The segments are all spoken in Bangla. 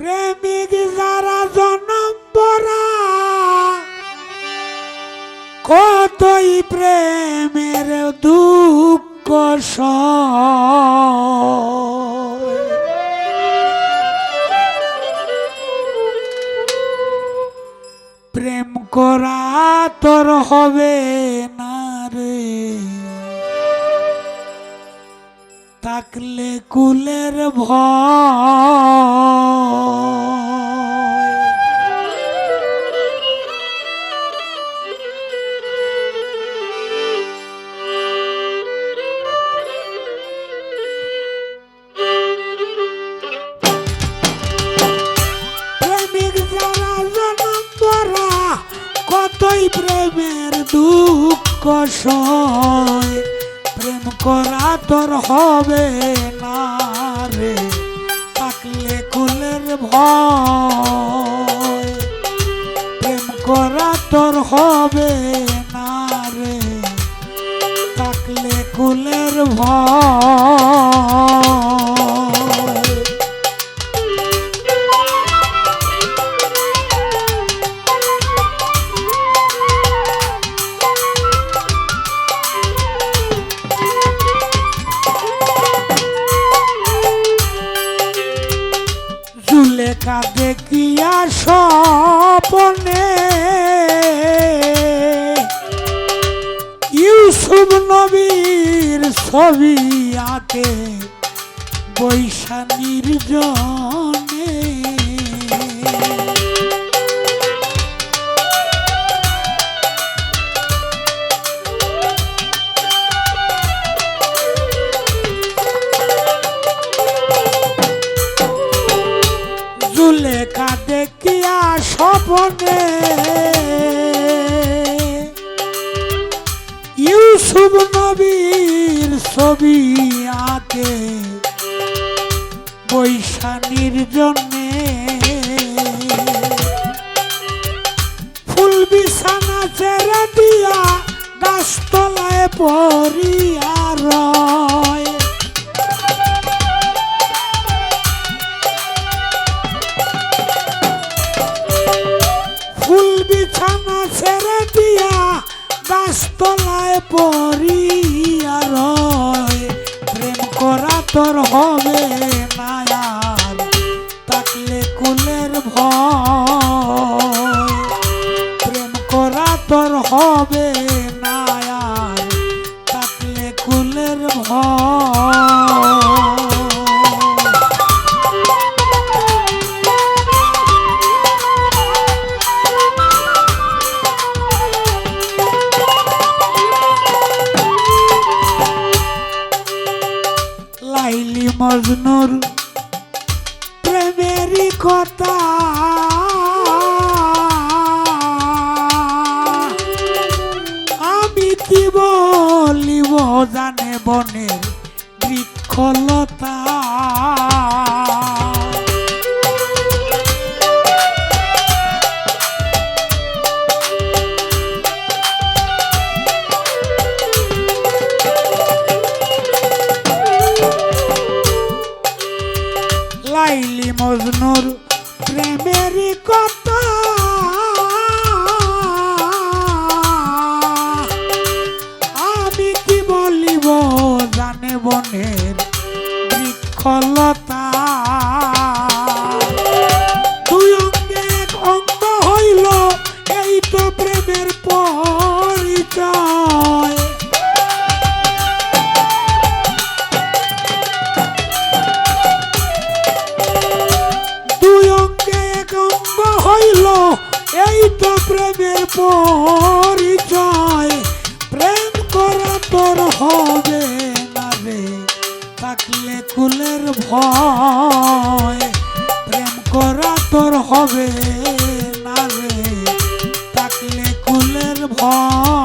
প্রেমিক যারা জনম পরা কতই প্রেমের দুঃখ। প্রেম করা তোর হবে না রে তাকলে কুলের ভয়। কতই প্রেমের দুঃখ সয়। করা তোর হবে না রে। থাকলে কুলের ভয়। করা তোর হবে না রে। থাকলে কুলের ভয়। ছবি আঁকে বৈশানীর জনে জুলেখা দেখিয়া স্বপনে? ইউসুফ নবীর ছবি আঁকে বৈশানীর জন্যে ফুল বিছানা ছেড়ে দিয়া গাছতলায় পড়িয়া রয়। ফুল বিছানা ছেড়ে দিয়া গাছতলায় পড়িয়া রয়। তোর হবে নায়ার তাকলে কুলের ভেম করা তোর হবে নায়ার তাকলে কুলের ভয়। মজনুর প্রেমেরই কথা। আমি কি বলিব জানে বনের বৃক্ষলতা? মজনুর প্রেমের কথা। এই তো প্রেমের পরিচয়। প্রেম করা তোর হবে না রে, থাকলে কুলের ভয়। প্রেম করা তোর হবে না রে, থাকলে কুলের ভয়।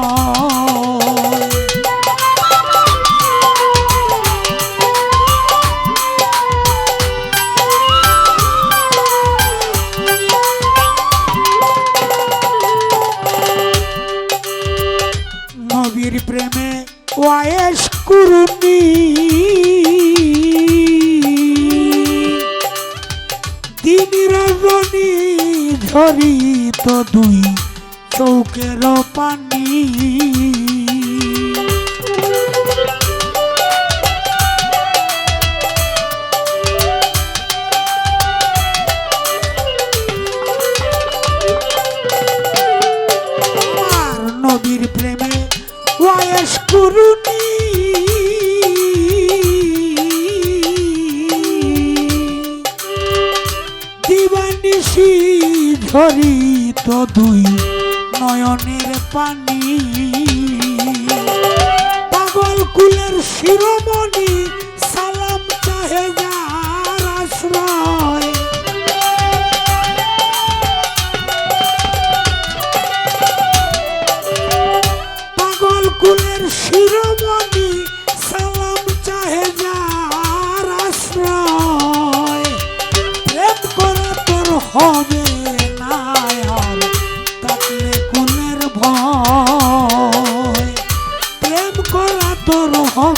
রজনী ঝরিত দুই চৌকের পানি। ঝরিত দুই নয়নের পানি। পাগল কুলের শিরোমণি সালাম চাহে যার আশ্রয়। পাগল কুলের শিরোমণি সালাম চাহে যার আশ্রয়। প্রেম করে তোর হবে Oh,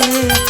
রে